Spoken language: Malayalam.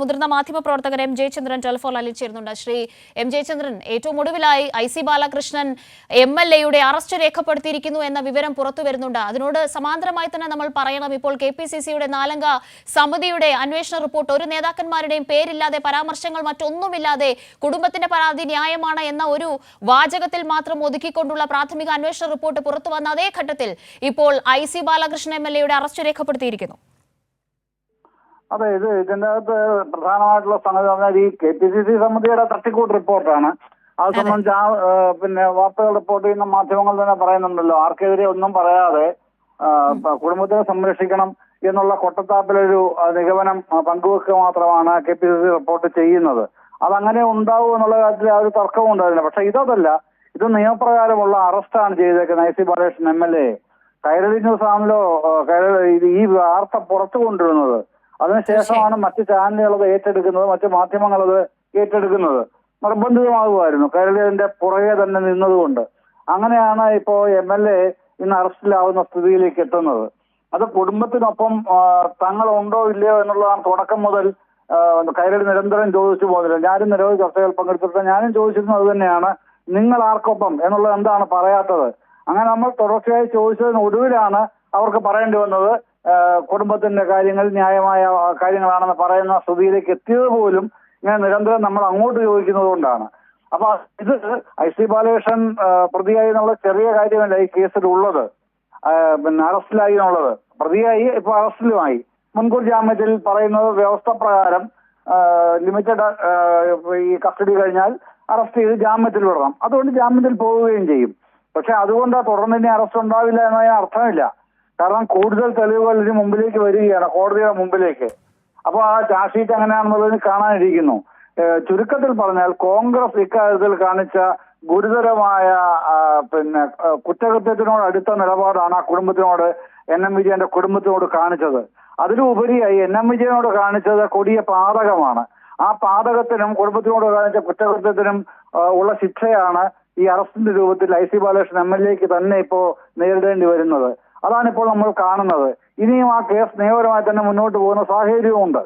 മുതിർന്ന മാധ്യമപ്രവർത്തകർ എം ജയചന്ദ്രൻ ടെലിഫോൺ ലൈനിൽ ചേരുന്നുണ്ട്. ശ്രീ എം ജയചന്ദ്രൻ ഏറ്റവും ഒടുവിലായി I C Balakrishnan M L എയുടെ അറസ്റ്റ് രേഖപ്പെടുത്തിയിരിക്കുന്നു എന്ന വിവരം പുറത്തു വരുന്നുണ്ട്. അതിനോട് സമാന്തരമായി തന്നെ നമ്മൾ പറയണം. ഇപ്പോൾ കെ പി സി സിയുടെ നാലംഗ സമിതിയുടെ അന്വേഷണ റിപ്പോർട്ട് ഒരു നേതാക്കന്മാരുടെയും പേരില്ലാതെ പരാമർശങ്ങൾ മറ്റൊന്നുമില്ലാതെ കുടുംബത്തിന്റെ പരാതി ന്യായമാണ് എന്ന ഒരു വാചകത്തിൽ മാത്രം ഒതുക്കിക്കൊണ്ടുള്ള പ്രാഥമിക അന്വേഷണ റിപ്പോർട്ട് പുറത്തു വന്ന അതേ ഘട്ടത്തിൽ ഇപ്പോൾ I C Balakrishnan M L എയുടെ അറസ്റ്റ് രേഖപ്പെടുത്തിയിരിക്കുന്നു. അതെ ഇത് ഇതിന്റെ അകത്ത് പ്രധാനമായിട്ടുള്ള സംഗതി പറഞ്ഞാൽ ഈ കെ പി സി സി സമിതിയുടെ തട്ടിക്കൂട്ട് റിപ്പോർട്ടാണ്. അത് സംബന്ധിച്ച് ആ പിന്നെ വാർത്തകൾ റിപ്പോർട്ട് ചെയ്യുന്ന മാധ്യമങ്ങൾ തന്നെ പറയുന്നുണ്ടല്ലോ. ആർക്കെതിരെ ഒന്നും പറയാതെ കുടുംബത്തെ സംരക്ഷിക്കണം എന്നുള്ള കൊട്ടത്താപ്പിലൊരു നിഗമനം പങ്കുവെക്കുക മാത്രമാണ് K P C C report ചെയ്യുന്നത്. അതങ്ങനെ ഉണ്ടാവും എന്നുള്ള കാര്യത്തിൽ ആ ഒരു തർക്കവും ഉണ്ടായിരുന്നില്ല. പക്ഷെ ഇതല്ല ഇത് നിയമപ്രകാരമുള്ള അറസ്റ്റാണ് ചെയ്തേക്കുന്നത് I C Balakrishnan M L A. Kairali news ആണല്ലോ കൈരളി ഈ വാർത്ത പുറത്തു കൊണ്ടുവരുന്നത് അതിനുശേഷമാണ് മറ്റ് ചാനലുകൾ അത് ഏറ്റെടുക്കുന്നത് മറ്റ് മാധ്യമങ്ങൾ അത് ഏറ്റെടുക്കുന്നത്. നിർബന്ധിതമാകുമായിരുന്നു. കേരളീയതിന്റെ പുറകെ തന്നെ നിന്നതുകൊണ്ട്. അങ്ങനെയാണ് ഇപ്പോ എം എൽ എ ഇന്ന് അറസ്റ്റിലാവുന്ന സ്ഥിതിയിലേക്ക് എത്തുന്നത്. അത് കുടുംബത്തിനൊപ്പം തങ്ങൾ ഉണ്ടോ ഇല്ലയോ എന്നുള്ളതാണ് തുടക്കം മുതൽ കൈരളി നിരന്തരം ചോദിച്ചു പോകുന്നില്ല ഞാനും നിരവധി ചർച്ചകൾ പങ്കെടുത്തിട്ട് ഞാനും ചോദിച്ചിരുന്നത് അത് തന്നെയാണ്. നിങ്ങൾ ആർക്കൊപ്പം എന്നുള്ളത് എന്താണ് പറയാത്തത്? അങ്ങനെ നമ്മൾ തുടർച്ചയായി ചോദിച്ചതിന് ഒടുവിലാണ് അവർക്ക് പറയേണ്ടി വന്നത് കുടുംബത്തിന്റെ കാര്യങ്ങൾ ന്യായമായ കാര്യങ്ങളാണെന്ന് പറയുന്ന സ്ഥിതിയിലേക്ക് എത്തിയത് പോലും ഇങ്ങനെ നിരന്തരം നമ്മൾ അങ്ങോട്ട് ചോദിക്കുന്നത് കൊണ്ടാണ്. അപ്പൊ ഇത് ഐ സി ബാലകൃഷ്ണൻ പ്രതിയായി എന്നുള്ള ചെറിയ കാര്യമല്ല ഈ കേസിൽ ഉള്ളത് പിന്നെ അറസ്റ്റിലായി എന്നുള്ളത്. പ്രതിയായി ഇപ്പൊ അറസ്റ്റിലുമായി. മുൻകൂർ ജാമ്യത്തിൽ പറയുന്നത് വ്യവസ്ഥ പ്രകാരം ലിമിറ്റഡ് ഈ കസ്റ്റഡി കഴിഞ്ഞാൽ അറസ്റ്റ് ചെയ്ത് ജാമ്യത്തിൽ വിടണം. അതുകൊണ്ട് ജാമ്യത്തിൽ പോവുകയും ചെയ്യും. പക്ഷെ അതുകൊണ്ട് തുടർന്ന് ഇനി അറസ്റ്റ് ഉണ്ടാവില്ല എന്നതിന് അർത്ഥമില്ല. കാരണം കൂടുതൽ തെളിവുകൾ ഇതിന് മുമ്പിലേക്ക് വരികയാണ് കോടതിയുടെ മുമ്പിലേക്ക്. അപ്പോൾ ആ ചാർജ് ഷീറ്റ് എങ്ങനെയാണെന്നുള്ളതിന് കാണാനിരിക്കുന്നു. ചുരുക്കത്തിൽ പറഞ്ഞാൽ കോൺഗ്രസ് ഇക്കാര്യത്തിൽ കാണിച്ച ഗുരുതരമായ പിന്നെ കുറ്റകൃത്യത്തിനോട് അടുത്ത നിലപാടാണ് ആ കുടുംബത്തിനോട് എൻ എം വിജയന്റെ കുടുംബത്തിനോട് കാണിച്ചത്. അതിലുപരിയായി എൻ എം വിജയനോട് കാണിച്ചത് കൊടിയ പാതകമാണ്. ആ പാതകത്തിനും കുടുംബത്തിനോട് കാണിച്ച കുറ്റകൃത്യത്തിനും ഉള്ള ശിക്ഷയാണ് ഈ അറസ്റ്റിന്റെ രൂപത്തിൽ I C Balakrishnan M L എക്ക് തന്നെ ഇപ്പോ നേരിടേണ്ടി വരുന്നത്. അതാണ് ഇപ്പോൾ നമ്മൾ കാണുന്നത്. ഇനിയും ആ കേസ് നിയമപരമായി തന്നെ മുന്നോട്ട് പോകുന്ന സാഹചര്യവും ഉണ്ട്